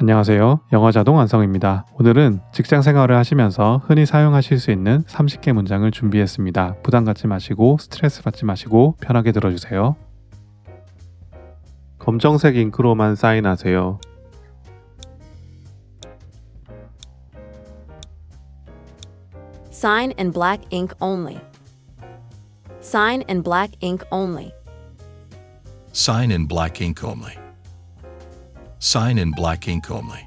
안녕하세요. 영어 자동 완성입니다. 오늘은 직장 생활을 하시면서 흔히 사용하실 수 있는 30개 문장을 준비했습니다. 부담 갖지 마시고 스트레스 받지 마시고 편하게 들어주세요. 검정색 잉크로만 사인하세요. Sign in black ink only. Sign in black ink only. Sign in black ink only. Sign in black ink only.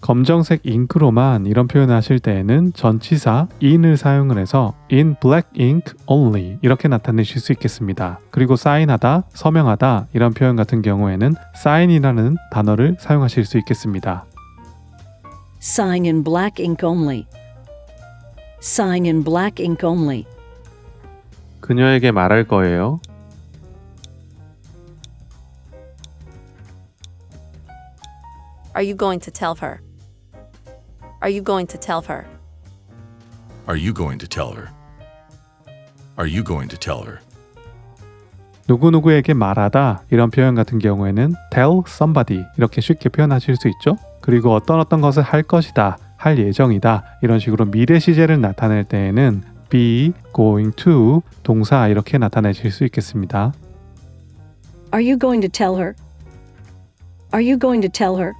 검정색 잉크로만 이런 표현을 하실 때에는 전치사 in을 사용을 해서 in black ink only 이렇게 나타내실 수 있겠습니다. 그리고 사인하다, 서명하다 이런 표현 같은 경우에는 sign이라는 단어를 사용하실 수 있겠습니다. Sign in black ink only. Sign in black ink only. 그녀에게 말할 거예요. Are you going to tell her? Are you going to tell her? Are you going to tell her? Are you going to tell her? 누구누구에게 말하다 이런 표현 같은 경우에는 tell somebody 이렇게 쉽게 표현하실 수 있죠. 그리고 어떤 어떤 것을 할 것이다, 할 예정이다 이런 식으로 미래 시제를 나타낼 때에는 be, going to 동사 이렇게 나타내실 수 있겠습니다. Are you going to tell her? Are you going to tell her?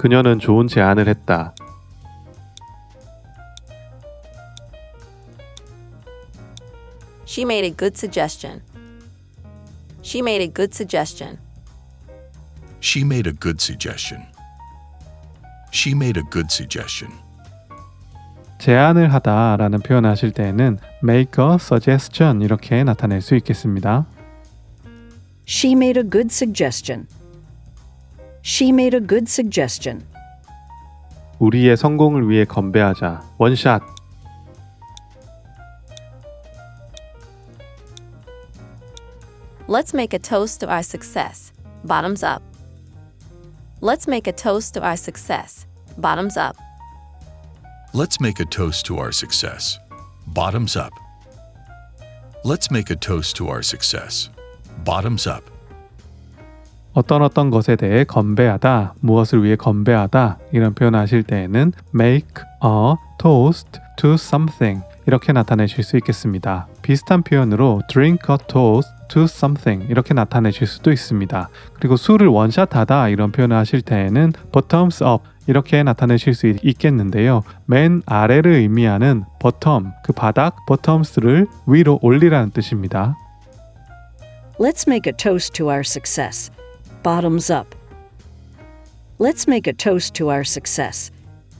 그녀는 좋은 제안을 했다. She made a good suggestion. She made a good suggestion. She made a good suggestion. She made a good suggestion. 제안을 하다라는 표현을 하실 때에는 make a suggestion 이렇게 나타낼 수 있겠습니다. She made a good suggestion. She made a good suggestion. 우리의 성공을 위해 건배하자. 원샷. Let's make a toast to our success. Bottoms up. Let's make a toast to our success. Bottoms up. Let's make a toast to our success. Bottoms up. Let's make a toast to our success. Bottoms up. 어떤 어떤 것에 대해 건배하다, 무엇을 위해 건배하다 이런 표현 하실 때에는 make a toast to something 이렇게 나타내실 수 있겠습니다. 비슷한 표현으로 drink a toast to something 이렇게 나타내실 수도 있습니다. 그리고 술을 원샷하다 이런 표현을 하실 때에는 bottoms up 이렇게 나타내실 수 있- 있겠는데요. 맨 아래를 의미하는 bottom 그 바닥 bottoms를 위로 올리라는 뜻입니다. Let's make a toast to our success. Bottoms up. Let's make a toast to our success.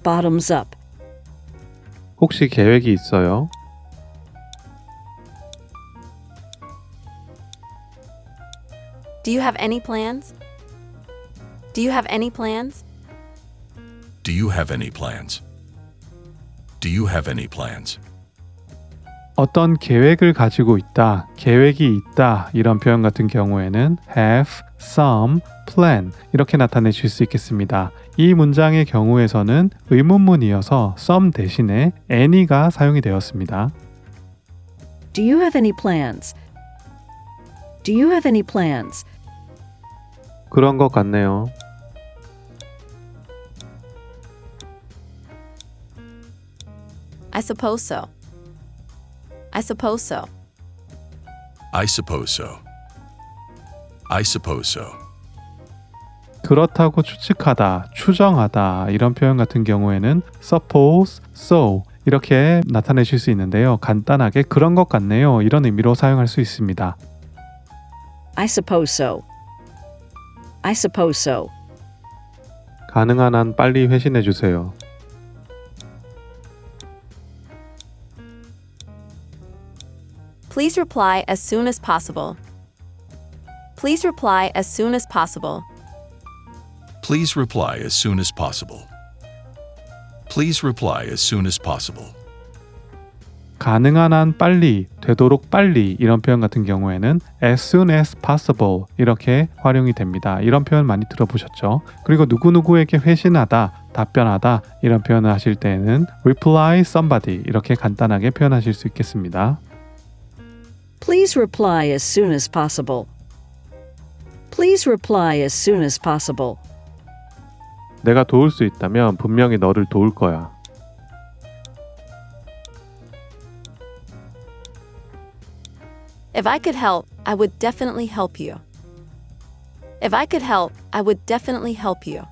Bottoms up. 혹시 계획이 있어요? Do you have any plans? Do you have any plans? Do you have any plans? Do you have any plans? 어떤 계획을 가지고 있다, 계획이 있다 이런 표현 같은 경우에는 have some plan 이렇게 나타내실 수 있겠습니다. 이 문장의 경우에서는 의문문이어서 some 대신에 any가 사용이 되었습니다. Do you have any plans? Do you have any plans? 그런 것 같네요. I suppose so. I suppose so. I suppose so. I suppose so. 그렇다고 추측하다, 추정하다 이런 표현 같은 경우에는 suppose, so 이렇게 나타내실 수 있는데요. 간단하게 그런 것 같네요. 이런 의미로 사용할 수 있습니다. I suppose so. I suppose so. 가능한 한 빨리 회신해 주세요. Please reply as soon as possible. Please reply as soon as possible. Please reply as soon as possible. Please reply as soon as possible. 가능한 한 빨리, 되도록 빨리 이런 표현 같은 경우에는 as soon as possible 이렇게 활용이 됩니다. 이런 표현 많이 들어보셨죠? 그리고 누구누구에게 회신하다, 답변하다 이런 표현을 하실 때에는 reply somebody 이렇게 간단하게 표현하실 수 있겠습니다. Please reply as soon as possible. Please reply as soon as possible. 내가 도울 수 있다면 분명히 너를 도울 거야. If I could help, I would definitely help you. If I could help, I would definitely help you.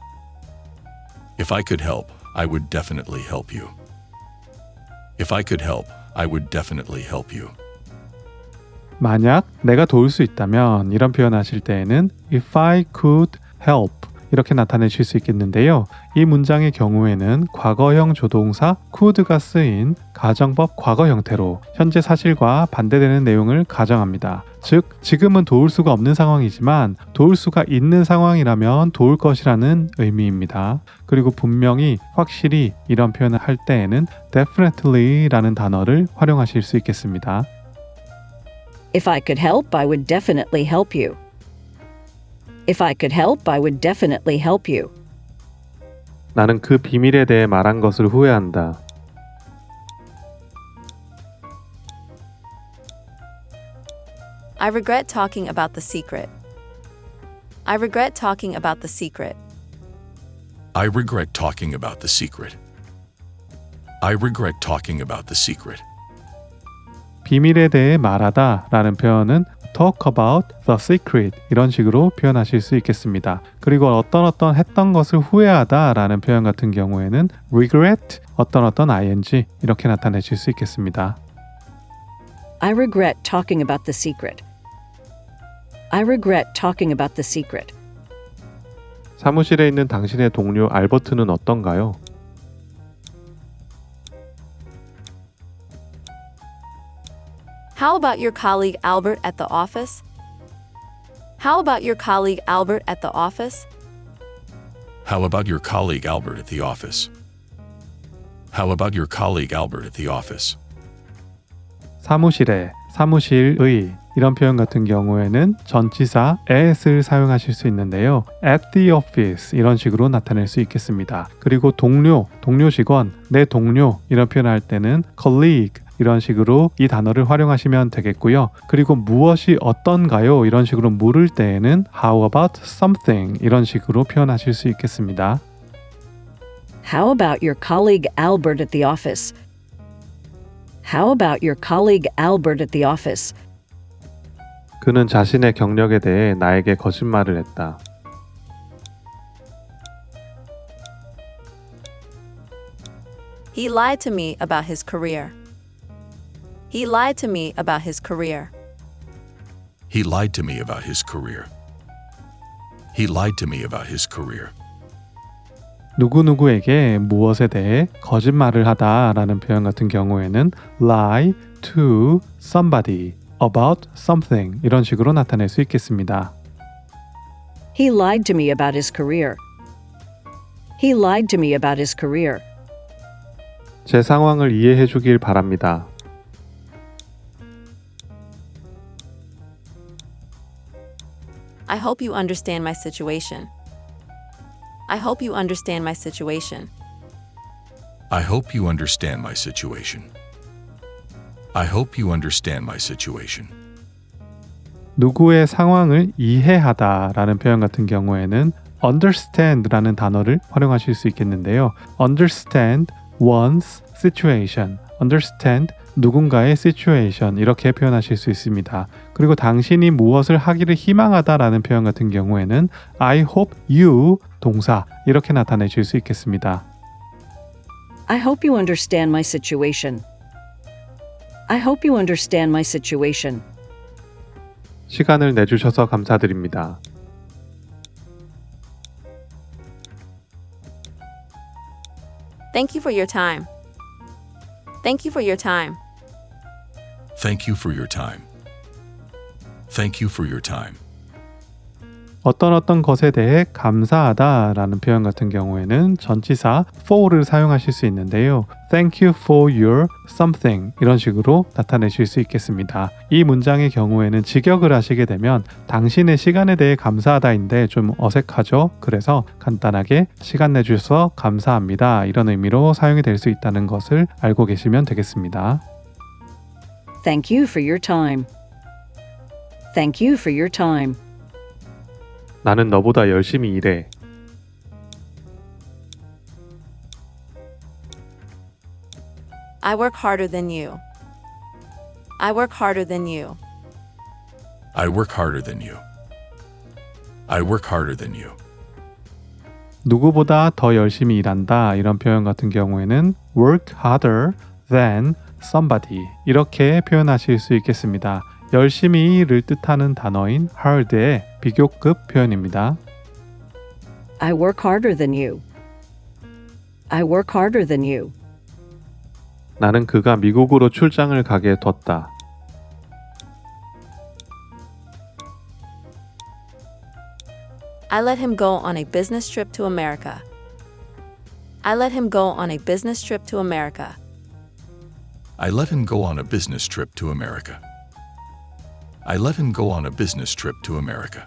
If I could help, I would definitely help you. If I could help, I would definitely help you. 만약 내가 도울 수 있다면 이런 표현 하실 때에는 if I could help 이렇게 나타내실 수 있겠는데요. 이 문장의 경우에는 과거형 조동사 could가 쓰인 가정법 과거 형태로 현재 사실과 반대되는 내용을 가정합니다. 즉, 지금은 도울 수가 없는 상황이지만 도울 수가 있는 상황이라면 도울 것이라는 의미입니다. 그리고 분명히 확실히 이런 표현을 할 때에는 definitely라는 단어를 활용하실 수 있겠습니다. If I could help, I would definitely help you. If I could help, I would definitely help you. 나는 그 비밀에 대해 말한 것을 후회한다. I regret talking about the secret. I regret talking about the secret. I regret talking about the secret. I regret talking about the secret. 비밀에 대해 말하다 라는 표현은 talk about the secret 이런 식으로 표현하실 수 있겠습니다. 그리고 어떤 어떤 했던 것을 후회하다 라는 표현 같은 경우에는 regret 어떤 어떤 ing 이렇게 나타내실 수 있겠습니다. I regret talking about the secret. I regret talking about the secret. 사무실에 있는 당신의 동료 알버트는 어떤가요? How about your colleague Albert at the office? How about your colleague Albert at the office? How about your colleague Albert at the office? How about your colleague Albert at the office? 사무실에, 사무실의 이런 표현 같은 경우에는 전치사 at을 사용하실 수 있는데요. at the office 이런 식으로 나타낼 수 있겠습니다. 그리고 동료, 동료 직원, 내 동료 이런 표현을 할 때는 colleague 이런 식으로 이 단어를 활용하시면 되겠고요. 그리고 무엇이 어떤가요? 이런 식으로 물을 때에는 how about something 이런 식으로 표현하실 수 있겠습니다. How about your colleague Albert at the office? How about your colleague Albert at the office? 그는 자신의 경력에 대해 나에게 거짓말을 했다. He lied to me about his career. He lied to me about his career. He lied to me about his career. He lied to me about his career. 누구누구에게 무엇에 대해 거짓말을 하다라는 표현 같은 경우에는 lie to somebody about something 이런 식으로 나타낼 수 있겠습니다. He lied to me about his career. He lied to me about his career. 제 상황을 이해해 주길 바랍니다. I hope you understand my situation. I hope you understand my situation. I hope you understand my situation. I hope you understand my situation. 누구의 상황을 이해하다라는 표현 같은 경우에는 understand라는 단어를 활용하실 수 있겠는데요. understand one's situation, understand 누군가의 situation 이렇게 표현하실 수 있습니다. 그리고 당신이 무엇을 하기를 희망하다라는 표현 같은 경우에는 I hope you 동사 이렇게 나타내실 수 있겠습니다. I hope you understand my situation. I hope you understand my situation. 시간을 내주셔서 감사드립니다. Thank you for your time. Thank you for your time. Thank you for your time. Thank you for your time. 어떤 어떤 것에 대해 감사하다 라는 표현 같은 경우에는 전치사 for를 사용하실 수 있는데요. Thank you for your something 이런 식으로 나타내실 수 있겠습니다. 이 문장의 경우에는 직역을 하시게 되면 당신의 시간에 대해 감사하다인데 좀 어색하죠. 그래서 간단하게 시간 내주셔서 감사합니다. 이런 의미로 사용이 될 수 있다는 것을 알고 계시면 되겠습니다. Thank you for your time. Thank you for your time. 나는 너보다 열심히 일해. I work harder than you. I work harder than you. I work harder than you. I work harder than you. 누구보다 더 열심히 일한다 이런 표현 같은 경우에는 work harder than somebody 이렇게 표현하실 수 있겠습니다. 열심히를 뜻하는 단어인 hard의 비교급 표현입니다. I work harder than you. I work harder than you. 나는 그가 미국으로 출장을 가게 뒀다. I let him go on a business trip to America. I let him go on a business trip to America. I let him go on a business trip to America. I let him go on a business trip to America.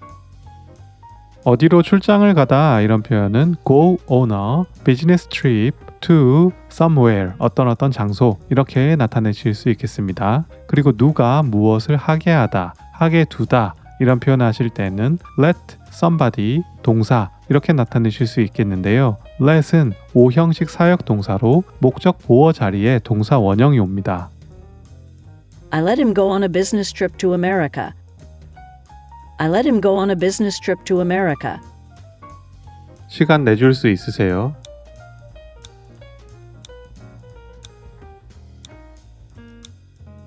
어디로 출장을 가다 이런 표현은 go on a business trip to somewhere 어떤 어떤 장소 이렇게 나타내실 수 있겠습니다. 그리고 누가 무엇을 하게 하다, 하게 두다 이런 표현 하실 때는 let somebody 동사 이렇게 나타내실 수 있겠는데요. let은 오형식 사역 동사로 목적 보어 자리에 동사 원형이 옵니다. I let him go on a business trip to America. I let him go on a business trip to America. 시간 내줄 수 있으세요?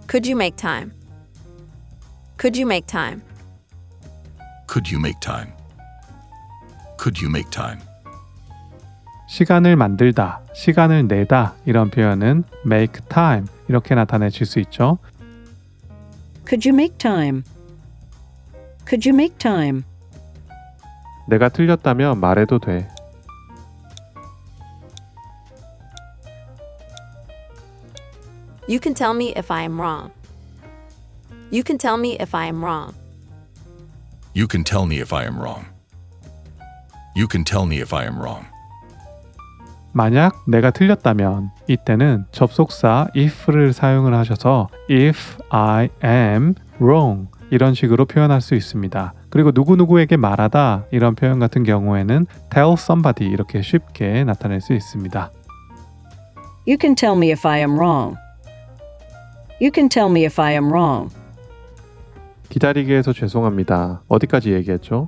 Could you make time? Could you make time? Could you make time? Could you make time? 시간을 만들다, 시간을 내다 이런 표현은 make time 이렇게 나타내실 수 있죠. Could you make time? Could you make time? 내가 틀렸다면 말해도 돼. You can tell me if I am wrong. You can tell me if I am wrong. You can tell me if I am wrong. You can tell me if I am wrong. 만약 내가 틀렸다면 이때는 접속사 if를 사용을 하셔서 if I am wrong 이런 식으로 표현할 수 있습니다. 그리고 누구누구에게 말하다 이런 표현 같은 경우에는 tell somebody 이렇게 쉽게 나타낼 수 있습니다. You can tell me if I am wrong. You can tell me if I am wrong. 기다리게 해서 죄송합니다. 어디까지 얘기했죠?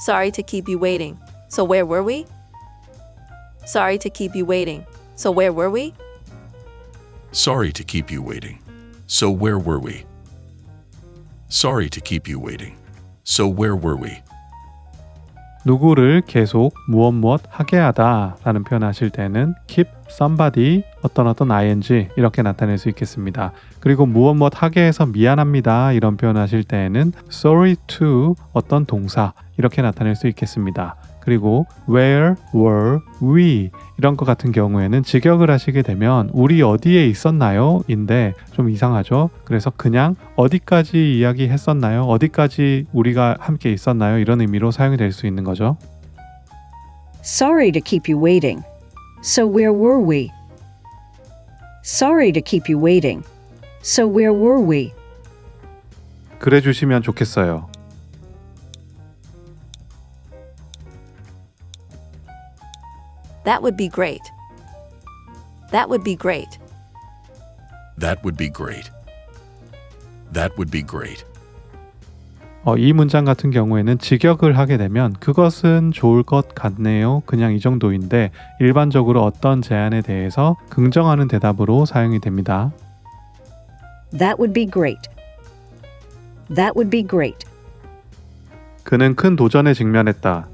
Sorry to keep you waiting. So where were we? Sorry to keep you waiting. So where were we? Sorry to keep you waiting. So where were we? Sorry to keep you waiting. So where were we? 누구를 계속 무엇 무엇 하게 하다 라는 표현 하실 때는 keep somebody 어떤 어떤 ing 이렇게 나타낼 수 있겠습니다. 그리고 무엇 무엇 하게 해서 미안합니다 이런 표현 하실 때에는 sorry to 어떤 동사 이렇게 나타낼 수 있겠습니다. 그리고 where were we 이런 것 같은 경우에는 직역을 하시게 되면 우리 어디에 있었나요? 인데 좀 이상하죠. 그래서 그냥 어디까지 이야기했었나요? 어디까지 우리가 함께 있었나요? 이런 의미로 사용이 될 수 있는 거죠. Sorry to keep you waiting. So where were we? Sorry to keep you waiting. So where were we? 그래 주시면 좋겠어요. That would be great. That would be great. That would be great. That would be great. 어, 이 문장 같은 경우에는 직역을 하게 되면 그것은 좋을 것 같네요. 그냥 이 정도인데 일반적으로 어떤 제안에 대해서 긍정하는 대답으로 사용이 됩니다. That would be great. That would be great. 그는 큰 도전에 직면했다.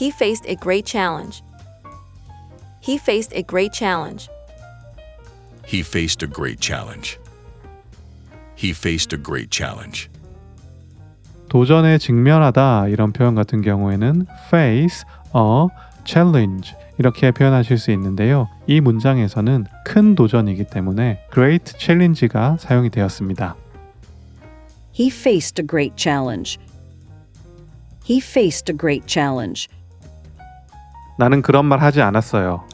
He faced a great challenge. He faced a great challenge. He faced a great challenge. He faced a great challenge. 도전에 직면하다 이런 표현 같은 경우에는 face a challenge 이렇게 표현하실 수 있는데요. 이 문장에서는 큰 도전이기 때문에 great challenge가 사용이 되었습니다. He faced a great challenge. He faced a great challenge. 나는 그런 말 하지 않았어요.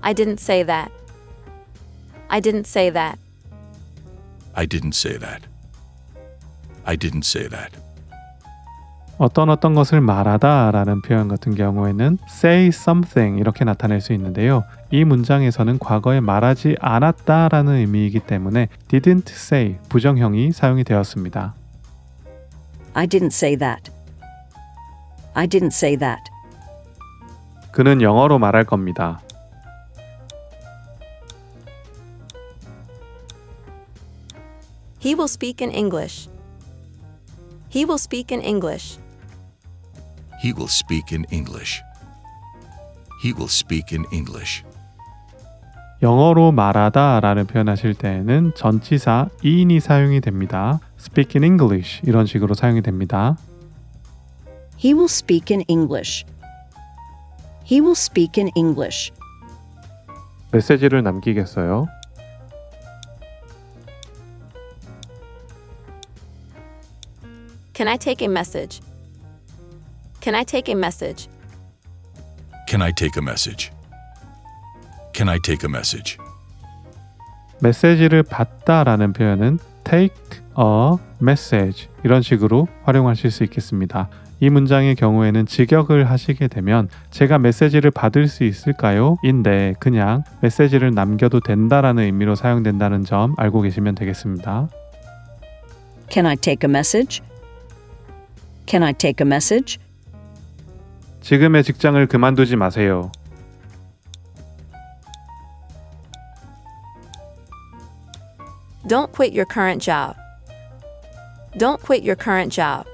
I didn't say that. I didn't say that. I didn't say that. I didn't say that. 어떤 어떤 것을 말하다 라는 표현 같은 경우에는 say something 이렇게 나타낼 수 있는데요. 이 문장에서는 과거에 말하지 않았다 라는 의미이기 때문에 didn't say 부정형이 사용이 되었습니다. I didn't say that. I didn't say that. 그는 영어로 말할 겁니다. He will speak in English. He will speak in English. He will speak in English. He will speak in English. 영어로 말하다 라는 표현하실 때에는 전치사 in이 사용이 됩니다. speak in English 이런 식으로 사용이 됩니다. He will speak in English. He will speak in English. 메시지를 남기겠어요. Can I take a message? Can I take a message? Can I take a message? Can I take a message? 메시지를 받다라는 표현은 take a message 이런 식으로 활용하실 수 있겠습니다. 이 문장의 경우에는 직역을 하시게 되면 제가 메시지를 받을 수 있을까요? 인데 그냥 메시지를 남겨도 된다라는 의미로 사용된다는 점 알고 계시면 되겠습니다. Can I take a message? Can I take a message? 지금의 직장을 그만두지 마세요. Don't quit your current job. Don't quit your current job.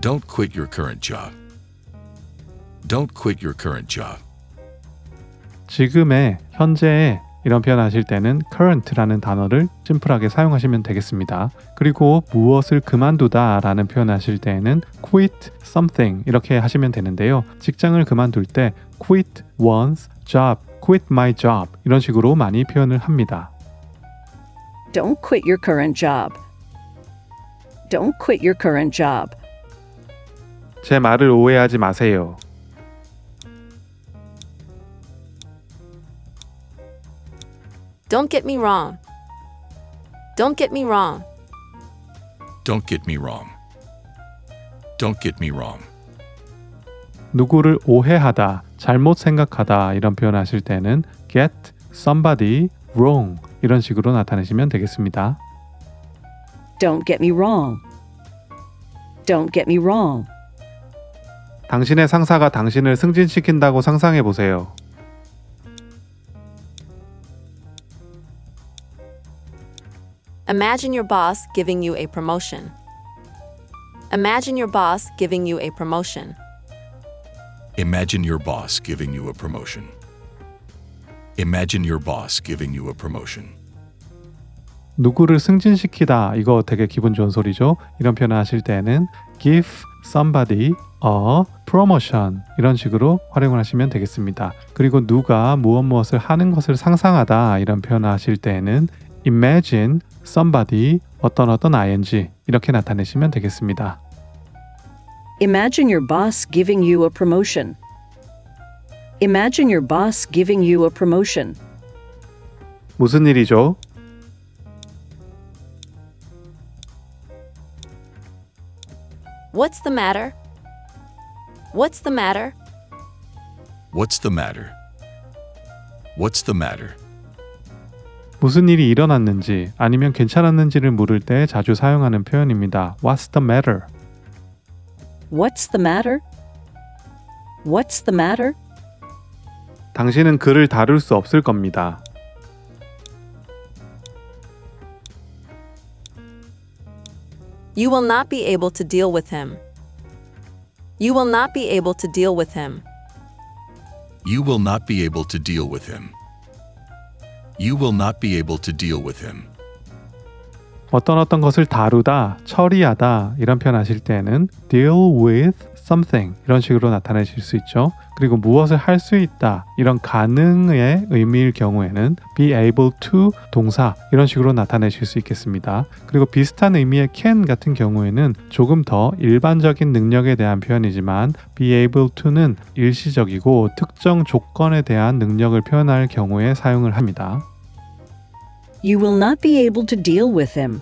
Don't quit your current job. Don't quit your current job. 지금의 현재의 이런 표현 하실 때는 current라는 단어를 심플하게 사용하시면 되겠습니다. 그리고 무엇을 그만두다 라는 표현 하실 때에는 quit something 이렇게 하시면 되는데요. 직장을 그만둘 때 quit one's job, quit my job 이런 식으로 많이 표현을 합니다. Don't quit your current job. Don't quit your current job. 제 말을 오해하지 마세요. Don't get me wrong. Don't get me wrong. Don't get me wrong. Don't get me wrong. 누구를 오해하다, 잘못 생각하다 이런 표현 하실 때는 get somebody wrong 이런 식으로 나타내시면 되겠습니다. Don't get me wrong. Don't get me wrong. 당신의 상사가 당신을 승진시킨다고 상상해 보세요. Imagine your boss giving you a promotion. Imagine your boss giving you a promotion. Imagine your boss giving you a promotion. Imagine your boss giving you a promotion. 누구를 승진시키다 이거 되게 기분 좋은 소리죠. 이런 표현을 하실 때는 give somebody a promotion 이런 식으로 활용을 하시면 되겠습니다. 그리고 누가 무엇 무엇을 하는 것을 상상하다 이런 표현을 하실 때는 imagine somebody 어떤 어떤 ing 이렇게 나타내시면 되겠습니다. Imagine your boss giving you a promotion. Imagine your boss giving you a promotion. 무슨 일이죠? What's the matter? What's the matter? What's the matter? What's the matter? 무슨 일이 일어났는지 아니면 괜찮았는지를 물을 때 자주 사용하는 표현입니다. What's the matter? What's the matter? What's the matter? 당신은 그를 다룰 수 없을 겁니다. You will not be able to deal with him. You will not be able to deal with him. You will not be able to deal with him. You will not be able to deal with him. 어떤 어떤 것을 다루다, 처리하다 이런 표현 하실 때는 deal with something 이런 식으로 나타내실 수 있죠. 그리고 무엇을 할 수 있다 이런 가능의 의미일 경우에는 be able to 동사 이런 식으로 나타내실 수 있겠습니다. 그리고 비슷한 의미의 can 같은 경우에는 조금 더 일반적인 능력에 대한 표현이지만 be able to는 일시적이고 특정 조건에 대한 능력을 표현할 경우에 사용을 합니다. You will not be able to deal with him.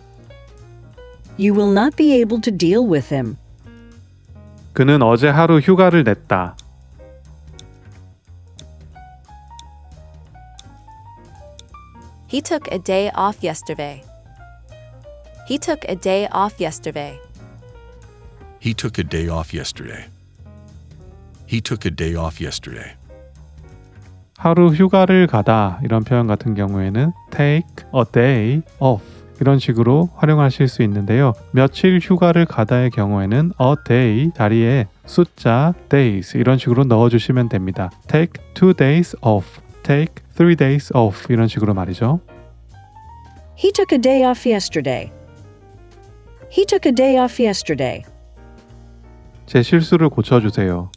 You will not be able to deal with him. 그는 어제 하루 휴가를 냈다. He took a day off yesterday. He took a day off yesterday. He took a day off yesterday. He took a day off yesterday. 하루 휴가를 가다 이런 표현 같은 경우에는 take a day off 이런 식으로 활용하실 수 있는데요. 며칠 휴가를 가다의 경우에는 a day 자리에 숫자 days 이런 식으로 넣어주시면 됩니다. take two days off, take three days off 이런 식으로 말이죠. He took a day off yesterday. He took a day off yesterday. 제 실수를 고쳐주세요.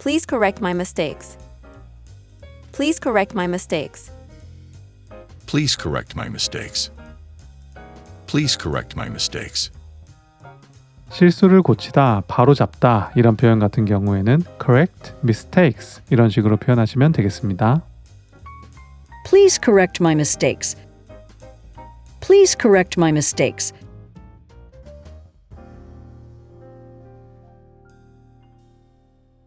Please correct my mistakes. Please correct my mistakes. Please correct my mistakes. Please correct my mistakes. 실수를 고치다, 바로 잡다 이런 표현 같은 경우에는 correct mistakes 이런 식으로 표현하시면 되겠습니다. Please correct my mistakes. Please correct my mistakes.